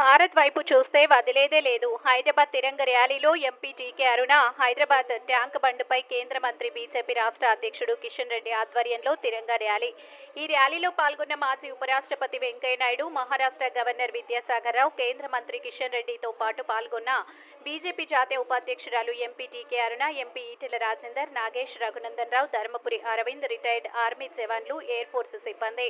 భారత్ వైపు చూస్తే వదిలేదే లేదు. హైదరాబాద్ తిరంగ ర్యాలీలో MP G K Aruna Hyderabad tank బండ్పై కేంద్ర మంత్రి బీజేపీ రాష్ట్ర అధ్యక్షుడు కిషన్ రెడ్డి ఆధ్వర్యంలో తిరంగ ర్యాలీ. ఈ ర్యాలీలో పాల్గొన్న మాజీ ఉపరాష్ట్రపతి వెంకయ్యనాయుడు మహారాష్ట్ర గవర్నర్ విద్యాసాగర్ రావు కేంద్ర మంత్రి కిషన్ రెడ్డితో పాటు పాల్గొన్న బీజేపీ జాతీయ ఉపాధ్యక్షురాలు MP G K Aruna MP Etela Rajender Nagesh Raghunandan Rao Dharmapuri Arvind retired army జవాన్లు ఎయిర్ ఫోర్స్ సిబ్బంది.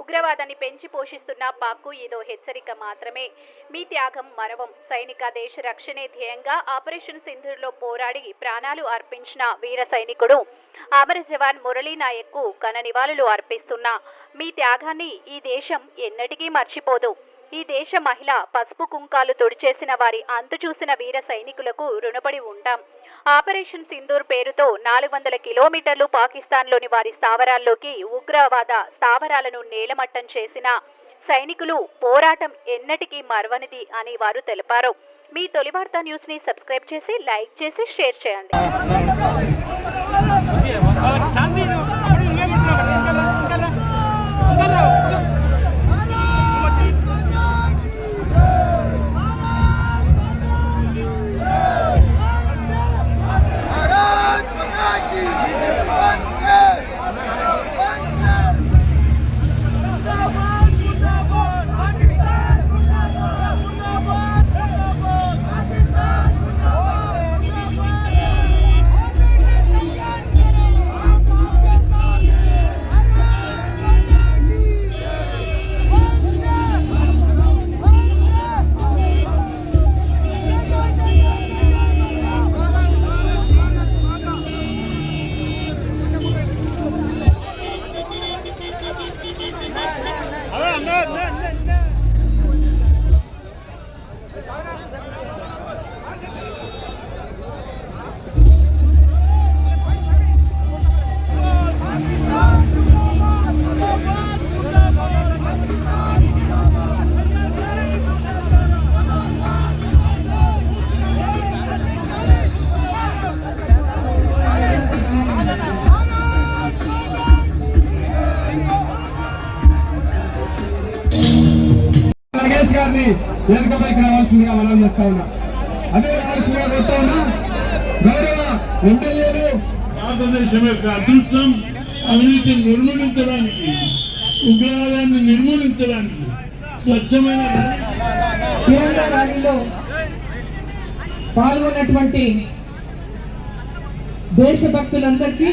ఉగ్రవాదాన్ని పెంచి పోషిస్తున్న పాక్కు ఇదో హెచ్చరిక మాత్రమే. మీ త్యాగం మరవం సైనిక దేశ రక్షణే ధ్యేయంగా ఆపరేషన్ సింధూర్లో పోరాడి ప్రాణాలు అర్పించిన వీర సైనికుడు అమర జవాన్ మురళీ నాయక్కు ఘన నివాళులు అర్పిస్తున్నా. మీ త్యాగాన్ని ఈ దేశం ఎన్నటికీ మర్చిపోదు. ఈ దేశ మహిళ పసుపు కుంకాలు తుడిచేసిన వారి అంతు చూసిన వీర సైనికులకు రుణపడి ఉంటాం. ఆపరేషన్ సింధూర్ పేరుతో నాలుగు వందల కిలోమీటర్లు పాకిస్తాన్లోని వారి స్థావరాల్లోకి ఉగ్రవాద స్థావరాలను నేలమట్టం చేసిన సైనికులు పోరాటం ఎన్నటికీ మరవనిది అని వారు తెలిపారు. మీ తొలి వార్తా న్యూస్ని సబ్స్క్రైబ్ చేసి లైక్ చేసి షేర్ చేయండి. గారిని వేదికపైకి రావాల్సిందిగా మనం చేస్తా ఉన్నా. అదే వరుసగా కొడతా ఉన్నా గౌరవ ఎమ్మెల్యేలు భారతదేశం యొక్క అదృష్టం అవినీతిని నిర్మూలించడానికి ఉగ్రవాదాన్ని నిర్మూలించడానికి స్వచ్ఛమైన తిరంగా ర్యాలీలో పాల్గొన్నటువంటి దేశభక్తులందరికీ